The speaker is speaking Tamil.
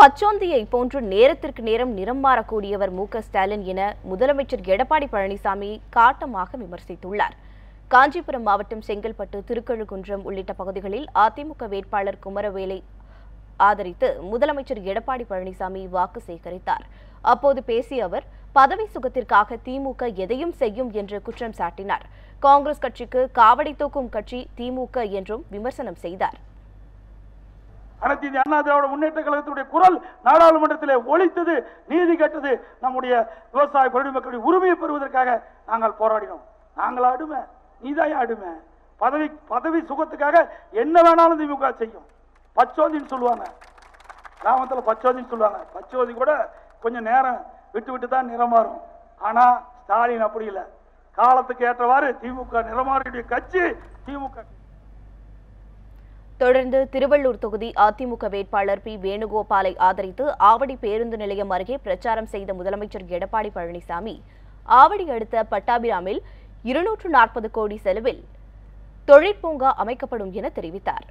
பச்சோந்தியை போன்று நேரத்திற்கு நேரம் நிறம் மாறக்கூடியவர் மு ஸ்டாலின் என முதலமைச்சர் எடப்பாடி பழனிசாமி காட்டமாக விமர்சித்துள்ளார். காஞ்சிபுரம் மாவட்டம் செங்கல்பட்டு திருக்கழுகுன்றம் உள்ளிட்ட பகுதிகளில் அதிமுக வேட்பாளர் குமரவேலை ஆதரித்து முதலமைச்சர் எடப்பாடி பழனிசாமி வாக்கு சேகரித்தார். அப்போது பேசிய அவர் பதவி சுகத்திற்காக திமுக எதையும் செய்யும் என்று குற்றம் சாட்டினார். காங்கிரஸ் கட்சிக்கு காவடி தூக்கும் கட்சி திமுக என்றும் விமர்சனம் செய்தார். அனைத்து இந்திய அண்ணா திராவிட முன்னேற்ற கழகத்துடைய குரல் நாடாளுமன்றத்திலே ஒழித்தது நீதி கேட்டது நம்முடைய விவசாய பொதுமக்களுடைய உரிமையை பெறுவதற்காக நாங்கள் போராடினோம். நாங்கள் அடிமை நீதாயா அடிமை பதவி பதவி சுகத்துக்காக என்ன வேணாலும் திமுக செய்யும். பச்சோதின்னு சொல்லுவாங்க. கிராமத்தில் பச்சோதின்னு சொல்லுவாங்க. பச்சோதி கூட கொஞ்சம் நேரம் விட்டு விட்டு தான் நிறமாறும் ஆனால் ஸ்டாலின் அப்படி இல்லை. காலத்துக்கு ஏற்றவாறு திமுக நிறமாறிய கட்சி திமுக தொடர்ந்து திருவள்ளூர் தொகுதி அதிமுக வேட்பாளர் பி. வேணுகோபாலை ஆதரித்து ஆவடி பேருந்து நிலையம் அருகே பிரச்சாரம் செய்த முதலமைச்சர் எடப்பாடி பழனிசாமி. ஆவடி அடுத்த பட்டாபிராமில் இருநூற்று நாற்பது கோடி செலவில் தொழிற்பூங்கா அமைக்கப்படும் என தெரிவித்தார்.